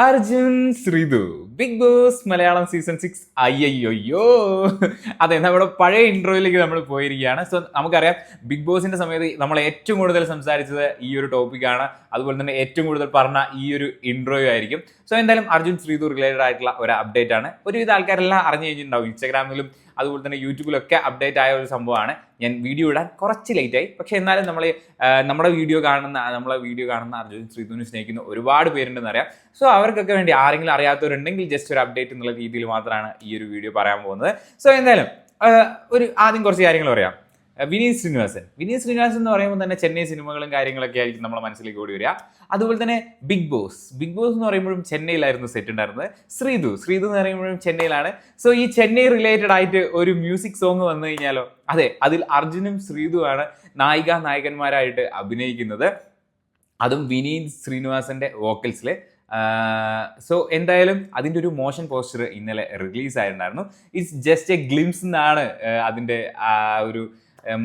Arjun Srithu Bigg Boss Malayalam season six അയ്യയ്യോയ്യോ. അതെ നമ്മുടെ പഴയ ഇൻട്രോയിലേക്ക് നമ്മൾ പോയിരിക്കുകയാണ്. സോ നമുക്കറിയാം ബിഗ് ബോസിന്റെ സമയത്ത് നമ്മൾ ഏറ്റവും കൂടുതൽ സംസാരിച്ചത് ഈ ഒരു ടോപ്പിക്കാണ് അതുപോലെ തന്നെ ഏറ്റവും കൂടുതൽ പറഞ്ഞ ഈ ഒരു ഇൻട്രോയും ആയിരിക്കും. സോ എന്തായാലും അർജുൻ ശ്രീതു റിലേറ്റഡ് ആയിട്ടുള്ള ഒരു അപ്ഡേറ്റ് ആണ്. ഒരുവിധ ആൾക്കാരെല്ലാം അറിഞ്ഞു കഴിഞ്ഞിട്ടുണ്ടാവും ഇൻസ്റ്റാഗ്രാമിലും അതുപോലെ തന്നെ യൂട്യൂബിലൊക്കെ അപ്ഡേറ്റ് ആയ ഒരു സംഭവമാണ്. ഞാൻ വീഡിയോ ഇടാൻ കുറച്ച് ലേറ്റായി പക്ഷെ എന്നാലും നമ്മൾ നമ്മുടെ വീഡിയോ കാണുന്ന നമ്മളെ വീഡിയോ കാണുന്ന അർജുൻ ശ്രീതുവിനെ സ്നേഹിക്കുന്ന ഒരുപാട് പേരുണ്ടെന്ന് അറിയാം. സോ അവർക്കൊക്കെ വേണ്ടി ആരെങ്കിലും അറിയാത്തവരുണ്ടെങ്കിൽ ജസ്റ്റ് ഒരു അപ്ഡേറ്റ് എന്നുള്ള രീതിയിൽ മാത്രമാണ് ഈ ഒരു വീഡിയോ പറയാൻ പോകുന്നത്. സോ എന്തായാലും ഒരു ആദ്യം കുറച്ച് കാര്യങ്ങൾ പറയാം. വിനീത് ശ്രീനിവാസൻ. വിനീത് ശ്രീനിവാസൻ എന്ന് പറയുമ്പോൾ തന്നെ ചെന്നൈ സിനിമകളും കാര്യങ്ങളൊക്കെ ആയിരിക്കും നമ്മുടെ മനസ്സിലേക്ക് ഓടി വരിക. അതുപോലെ തന്നെ ബിഗ് ബോസ് ബിഗ് ബോസ് എന്ന് പറയുമ്പോഴും ചെന്നൈയിലായിരുന്നു സെറ്റ് ഉണ്ടായിരുന്നത്. ശ്രീതു ശ്രീതു എന്ന് പറയുമ്പോഴും ചെന്നൈയിലാണ്. സോ ഈ ചെന്നൈ റിലേറ്റഡ് ആയിട്ട് ഒരു മ്യൂസിക് സോങ് വന്നു കഴിഞ്ഞാലോ? അതെ അതിൽ അർജുനും ശ്രീതുവാണ് നായിക നായകന്മാരായിട്ട് അഭിനയിക്കുന്നത്. അതും വിനീത് ശ്രീനിവാസന്റെ വോക്കൽസിൽ സോ എന്തായാലും അതിന്റെ ഒരു മോഷൻ പോസ്റ്റർ ഇന്നലെ റിലീസ് ആയിട്ടുണ്ടായിരുന്നു. ഇറ്റ്സ് ജസ്റ്റ് എ ഗ്ലിംസ് എന്നാണ് അതിന്റെ ആ ഒരു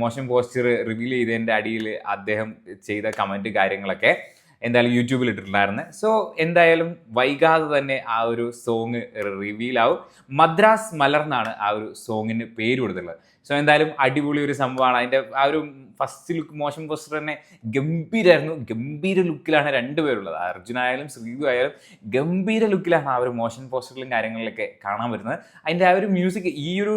മോഷൻ പോസ്റ്റർ റിവീൽ ചെയ്തതിന്റെ അടിയിൽ അദ്ദേഹം ചെയ്ത കമന്റ് കാര്യങ്ങളൊക്കെ. എന്തായാലും യൂട്യൂബിൽ ഇട്ടിട്ടുണ്ടായിരുന്നു. സോ എന്തായാലും വൈകാതെ തന്നെ ആ ഒരു സോങ് റിവീൽ ആവും. മദ്രാസ് മലർന്നാണ് ആ ഒരു സോങ്ങിന് പേര് കൊടുത്തിട്ടുള്ളത്. സോ എന്തായാലും അടിപൊളി ഒരു സംഭവമാണ്. അതിന്റെ ആ ഒരു ഫസ്റ്റ് ലുക്ക് മോശം പോസ്റ്റർ തന്നെ ഗംഭീരമായിരുന്നു ഗംഭീര ലുക്കിലാണ് രണ്ടുപേരുള്ളത് അർജുനായാലും ശ്രീതു ആയാലും ഗംഭീര ലുക്കിലാണ് ആ ഒരു മോഷൻ പോസ്റ്ററിലും കാര്യങ്ങളിലൊക്കെ കാണാൻ വരുന്നത് അതിന്റെ ആ ഒരു മ്യൂസിക് ഈ ഒരു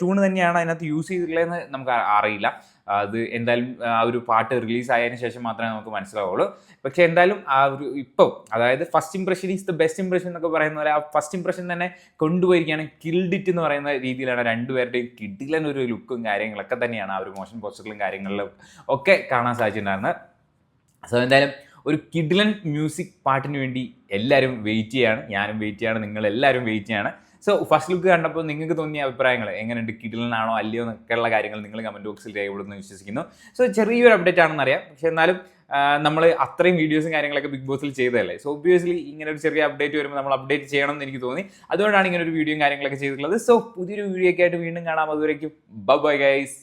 ട്യൂൺ തന്നെയാണ് അതിനകത്ത് യൂസ് ചെയ്തിട്ടുള്ളതെന്ന് നമുക്ക് അറിയില്ല. അത് എന്തായാലും ആ ഒരു പാട്ട് റിലീസ് ആയതിനു ശേഷം മാത്രമേ നമുക്ക് മനസ്സിലാവുള്ളൂ. പക്ഷെ എന്തായാലും ആ ഒരു ഇപ്പം അതായത് first impression is the best impression എന്നൊക്കെ പറയുന്ന പോലെ ആ ഫസ്റ്റ് ഇംപ്രഷൻ തന്നെ കൊണ്ടുപോയിരിക്കുകയാണ് കിൽഡിറ്റ് എന്ന് പറയുന്ന രീതിയിലാണ് രണ്ടുപേരുടെയും കിഡിലൻ ഒരു ലുക്കും കാര്യങ്ങളൊക്കെ തന്നെയാണ് ആ ഒരു മോഷൻ പോസ്റ്ററിലും കാര്യങ്ങളിലും ഒക്കെ കാണാൻ സാധിച്ചിട്ടുണ്ടായിരുന്നത്. സോ എന്തായാലും ഒരു കിഡിലൻ മ്യൂസിക് പാട്ടിന് വേണ്ടി എല്ലാവരും വെയിറ്റ് ചെയ്യാണ്. ഞാനും വെയിറ്റ് ചെയ്യാണ്. നിങ്ങൾ എല്ലാവരും വെയിറ്റ് ചെയ്യാണ്. സോ ഫസ്റ്റ് ലുക്ക് കണ്ടപ്പോൾ നിങ്ങൾക്ക് തോന്നിയ അഭിപ്രായങ്ങൾ എങ്ങനെയുണ്ട്? കിഡിലനാണോ അല്ലയോ എന്നൊക്കെയുള്ള കാര്യങ്ങൾ നിങ്ങൾ കമന്റ് ബോക്സിൽ രേഖപ്പെടുന്നു വിശ്വസിക്കുന്നു. സോ ചെറിയൊരു അപ്ഡേറ്റ് ആണെന്ന് അറിയാം. പക്ഷെ എന്നാലും നമ്മൾ അത്രയും വീഡിയോസും കാര്യങ്ങളൊക്കെ ബിഗ് ബോസിൽ ചെയ്തതല്ലേ? സോ ഒബ്വിയസ്ലി ഇങ്ങനെ ഒരു ചെറിയ അപ്ഡേറ്റ് വരുമ്പോൾ നമ്മൾ അപ്ഡേറ്റ് ചെയ്യണം എന്ന് എനിക്ക് തോന്നി. അതുകൊണ്ടാണ് ഇങ്ങനെ ഒരു വീഡിയോയും കാര്യങ്ങളൊക്കെ ചെയ്തിട്ടുള്ളത്. സോ പുതിയൊരു വീഡിയോ ഒക്കെ ആയിട്ട് വീണ്ടും കാണാം. അതുവരേക്കും ബൈ ഗൈസ്